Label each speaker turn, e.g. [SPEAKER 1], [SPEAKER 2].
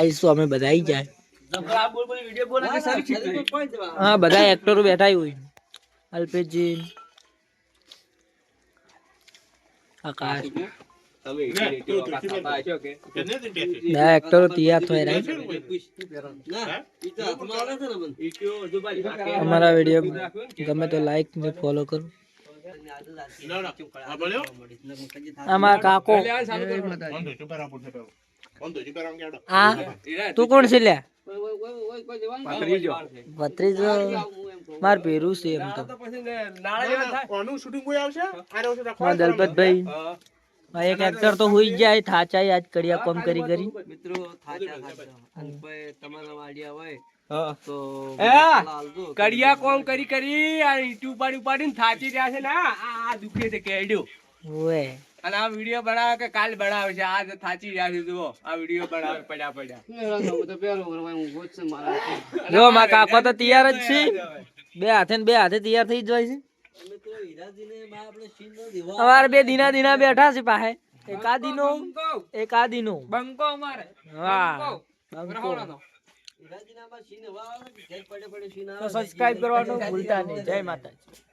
[SPEAKER 1] આવીશું અમે બધા આવી જાય. હા બધા એક્ટરો બેઠા હોય. અલ્પેશજી. આકાશ. બધા એક્ટરો તૈયાર થઈ અમારા વીડિયો ગમે તો લાઈક ને ફોલો કરો. અમારા કાકો. આ તું કોણ છે લ્યા? ભત્રીજો. માર પેરું છે એમ તો. દલપતભાઈ. એક એક્ટર તો હુઈ જાય થાચાઈ આજ કડિયા કોમ કરી કરી.
[SPEAKER 2] મિત્રો હોય તો
[SPEAKER 3] કડિયા કોમ કરી કરી આ ઈંટુ ઉપાડી ઉપાડીને થાચી રહ્યા છે ને આ આ દુખે છે કેડ્યો. અને આ વીડિયો બનાવે કે કાલ બનાવે છે? આજે થાચી રહ્યા છે જુઓ. આ વીડિયો બનાવે પડ્યા પડ્યા.
[SPEAKER 1] જો મા કાકો તો તૈયાર જ છે. બે હાથે ને બે હાથે તૈયાર થઈ જાય છે.
[SPEAKER 2] અમે તો હીરાજીને માં આપણે સીન નો દેવા
[SPEAKER 1] અમારે બે દીના દીના બેઠા છે પાસે. એક આ એક આ
[SPEAKER 3] બંકો અમારે.
[SPEAKER 1] વાહ. બંકો.
[SPEAKER 2] હીરાજીના માં સીન હવા આવે ને ઘેર પડે પડે સીન
[SPEAKER 1] તો
[SPEAKER 2] આવે
[SPEAKER 1] સબસ્ક્રાઇબ કરવાનું ભૂલતા નહીં. જય માતાજી.